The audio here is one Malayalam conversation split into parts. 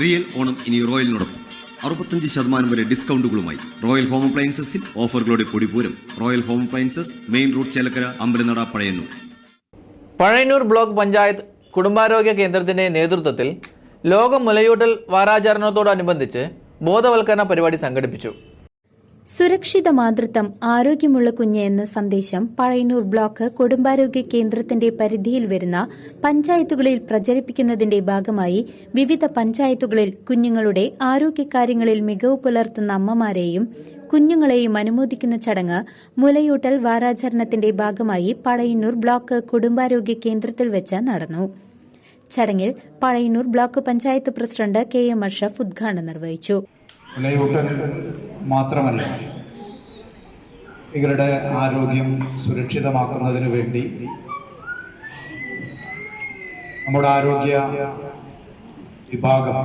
റിയൽ ഓണം ഇനി റോയലിനോടൊപ്പം. അറുപത്തഞ്ച് ശതമാനം വരെ ഡിസ്കൗണ്ടുകളുമായി റോയൽ ഹോം അപ്ലയൻസസിൽ ഓഫറുകളുടെ പൊടിപൂരം. Royal home appliances main road Chelakkara Ambalanada Pazhayannur. Pazhayannur block panchayat കുടുംബാരോഗ്യ കേന്ദ്രത്തിന്റെ നേതൃത്വത്തിൽ ലോക മുലയൂട്ടൽ വാരാചരണത്തോടനുബന്ധിച്ച് ബോധവൽക്കരണ പരിപാടി സംഘടിപ്പിച്ചു. സുരക്ഷിത മാതൃത്വം ആരോഗ്യമുള്ള കുഞ്ഞ് എന്ന സന്ദേശം പഴയന്നൂർ ബ്ലോക്ക് കുടുംബാരോഗ്യ കേന്ദ്രത്തിന്റെ പരിധിയിൽ വരുന്ന പഞ്ചായത്തുകളിൽ പ്രചരിപ്പിക്കുന്നതിന്റെ ഭാഗമായി വിവിധ പഞ്ചായത്തുകളിൽ കുഞ്ഞുങ്ങളുടെ ആരോഗ്യകാര്യങ്ങളിൽ മികവ് പുലർത്തുന്ന അമ്മമാരെയും കുഞ്ഞുങ്ങളെയും അനുമോദിക്കുന്ന ചടങ്ങ് മുലയൂട്ടൽ വാരാചരണത്തിന്റെ ഭാഗമായി പഴയന്നൂർ ബ്ലോക്ക് കുടുംബാരോഗ്യ കേന്ദ്രത്തിൽ വെച്ച് നടന്നു. ചടങ്ങിൽ Pazhayannur block panchayat president K M Ashraf ഉദ്ഘാടനം നിർവഹിച്ചു. മാത്രമല്ല ഇവരുടെ ആരോഗ്യം സുരക്ഷിതമാക്കുന്നതിന് വേണ്ടി നമ്മുടെ ആരോഗ്യ വിഭാഗം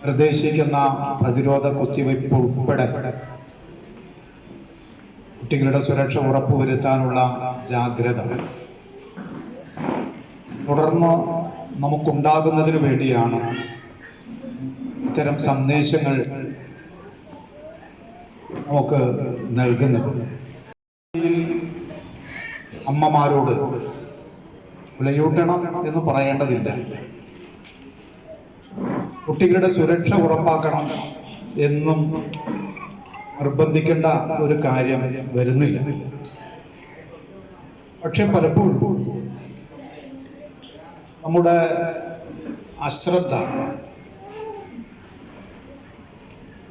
നിർദ്ദേശിക്കുന്ന പ്രതിരോധ കുത്തിവയ്പ് ഉൾപ്പെടെ കുട്ടികളുടെ സുരക്ഷ ഉറപ്പുവരുത്താനുള്ള ജാഗ്രത തുടർന്ന് നമുക്കുണ്ടാകുന്നതിന് വേണ്ടിയാണ് ഇത്തരം സന്ദേശങ്ങൾ നമുക്ക് നൽകുന്നത്. അമ്മമാരോട് വിളയൂട്ടണം എന്ന് പറയേണ്ടതില്ല. കുട്ടികളുടെ സുരക്ഷ ഉറപ്പാക്കണം എന്നും നിർബന്ധിക്കേണ്ട ഒരു കാര്യം വരുന്നില്ല. പക്ഷെ പലപ്പോഴും നമ്മുടെ അശ്രദ്ധ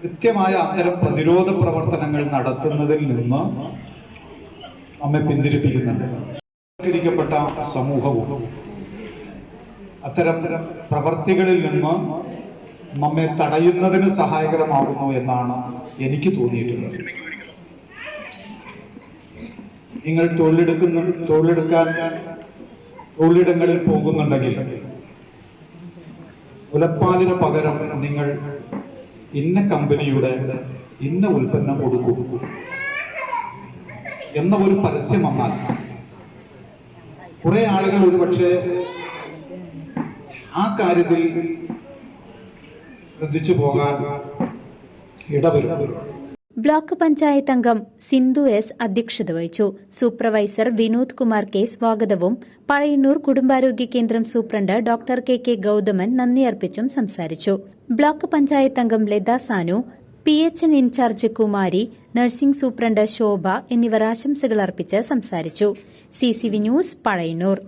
കൃത്യമായ അത്തരം പ്രതിരോധ പ്രവർത്തനങ്ങൾ നടത്തുന്നതിൽ നിന്ന് നമ്മെ പിന്തിരിപ്പിക്കുന്നുണ്ട്. സമൂഹവും അത്തരം പ്രവർത്തികളിൽ നിന്ന് നമ്മെ തടയുന്നതിന് സഹായകരമാകുന്നു എന്നാണ് എനിക്ക് തോന്നിയിട്ടുള്ളത്. നിങ്ങൾ തൊഴിലെടുക്കുന്ന തൊഴിലെടുക്കാൻ തൊഴിലിടങ്ങളിൽ പോകുന്നുണ്ടെങ്കിൽ മുലപ്പാലിന് പകരം നിങ്ങൾ ഇന്ന കമ്പനിയുടെ ഇന്ന ഉൽപ്പന്നം കൊടുക്കും എന്ന ഒരു പരസ്യം വന്നാൽ കുറെ ആളുകൾ ഒരുപക്ഷെ ആ കാര്യത്തിൽ ശ്രദ്ധിച്ചു പോകാൻ ഇടവരും. ബ്ലോക്ക് പഞ്ചായത്ത് അംഗം സിന്ധു എസ് അധ്യക്ഷത വഹിച്ചു. സൂപ്പർവൈസർ വിനോദ് കുമാർ കെ സ്വാഗതവും പഴയന്നൂർ കുടുംബാരോഗ്യ കേന്ദ്രം superintendent doctor K K Gauthaman നന്ദി അർപ്പിച്ചും സംസാരിച്ചു. ബ്ലോക്ക് പഞ്ചായത്ത് അംഗം Latha Sanu P H N in charge Kumari nursing superintendent Shobha എന്നിവർ ആശംസകൾ അർപ്പിച്ച് സംസാരിച്ചു. C C V news Pazhayannur.